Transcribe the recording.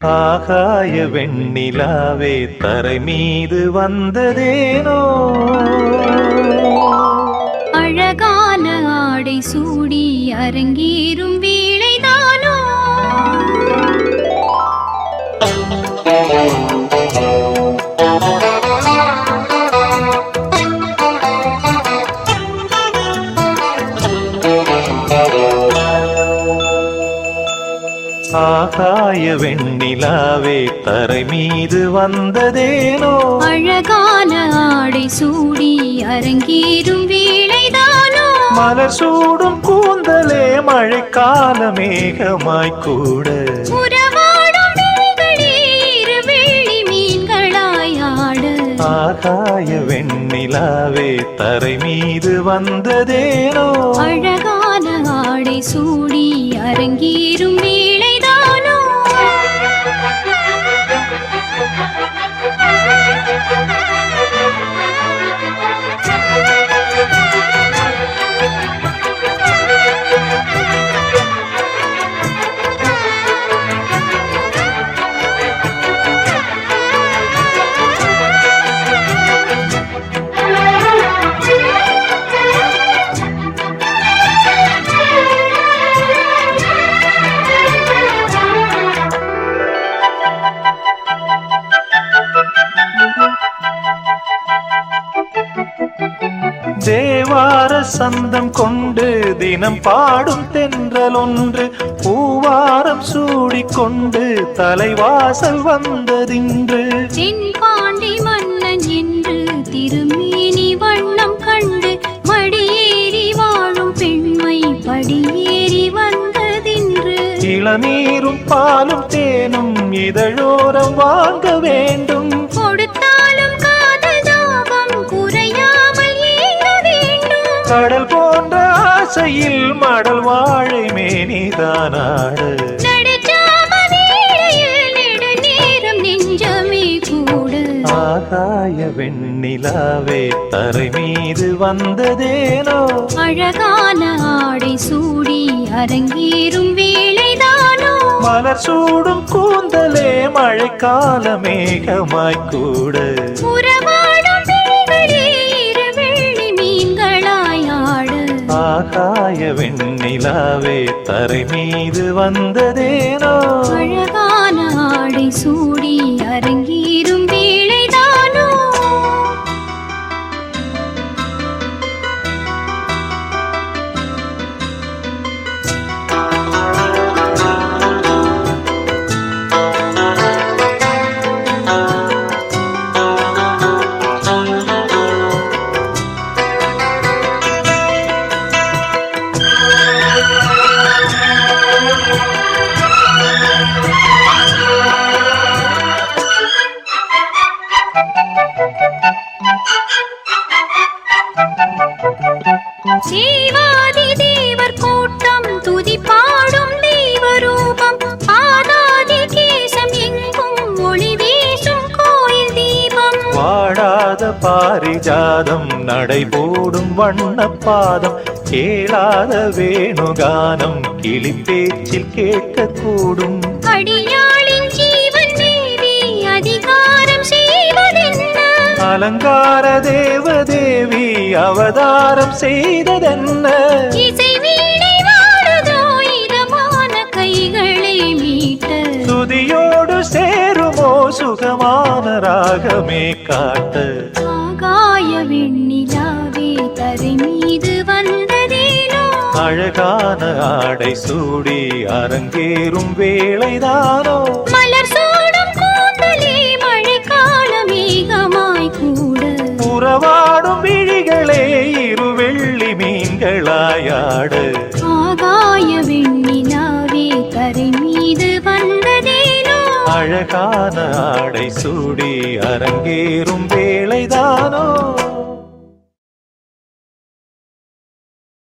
ஆகாய வெண்ணிலாவே தரை மீது வந்ததேனோ? அழகான ஆடை சூடி அரங்கேறும் வேளைதானோ? ஆகாய வெண்ணிலாவே தரை மீது வந்ததேனோ? அழகான ஆடை சூடி அரங்கேறும் வேளைதானோ? மலர் சூடும் கூந்தலே மழைக்கால மேகமாய் கூட. ஆகாய வெண்ணிலாவே தரை மீது வந்ததேனோ? அழகான ஆடை சூடி அரங்கேறும் வேளைதானோ தேவார சந்தம் கொண்டு தினம் பாடும் தென்றல் ஒன்று பூவாரம் சூடிக்கொண்டு தலைவாசல் வந்ததின்று. தென்பாண்டி மன்னன் என்று திருமேனி வண்ணம் கண்டு மடியேறி வாழும் பெண்மை படியேறி வந்ததின்று. இளநீரும் பாலும் தேனும் இதழோரம் வாங்க வேண்டும். வாழை மேனிதானாடு ஆகாய வெண்ணிலாவே தரை மீது வந்ததேனோ? அழகான ஆடை சூடி அரங்கேறும் வேளைதானோ? மலர் சூடும் கூந்தலே மழைக்கால மேகமாய் கூட. உறவாடும் விழிகளே நிலாவே தரை மீது வந்ததேனோ? அழகான ஆடை சூடி தேவாதி தேவர் கூட்டம் துதி பாடும் தெய்வ ரூபம் ஆதாதி கேசம் எங்கும் ஒளி வீசும் கோயில் தீபம். வாடாத பாரிஜாதம் நடைபோடும் வண்ணப்பாதம் கேளாத வேணுகானம் கிளி பேச்சில் கேட்கக்கூடும். அடியாளின் ஜீவன் தேவி அதிகாரம் செய்வதென்ன? அலங்கார தேவதேவி அவதாரம் செய்ததென்ன? துதியோடு சேருமோ சுகமான ராகமே காட்ட. ஆகாய வெண்ணிலாவே தரை மீது வந்ததேனோ? அழகான ஆடை சூடி அரங்கேறும் வேளைதானோ? மீன்களாயாடு ஆகாய வெண்ணிலாவே கரை மீது வந்ததேனோ அழகான ஆடை சூடி அரங்கேறும் வேளைதானோ?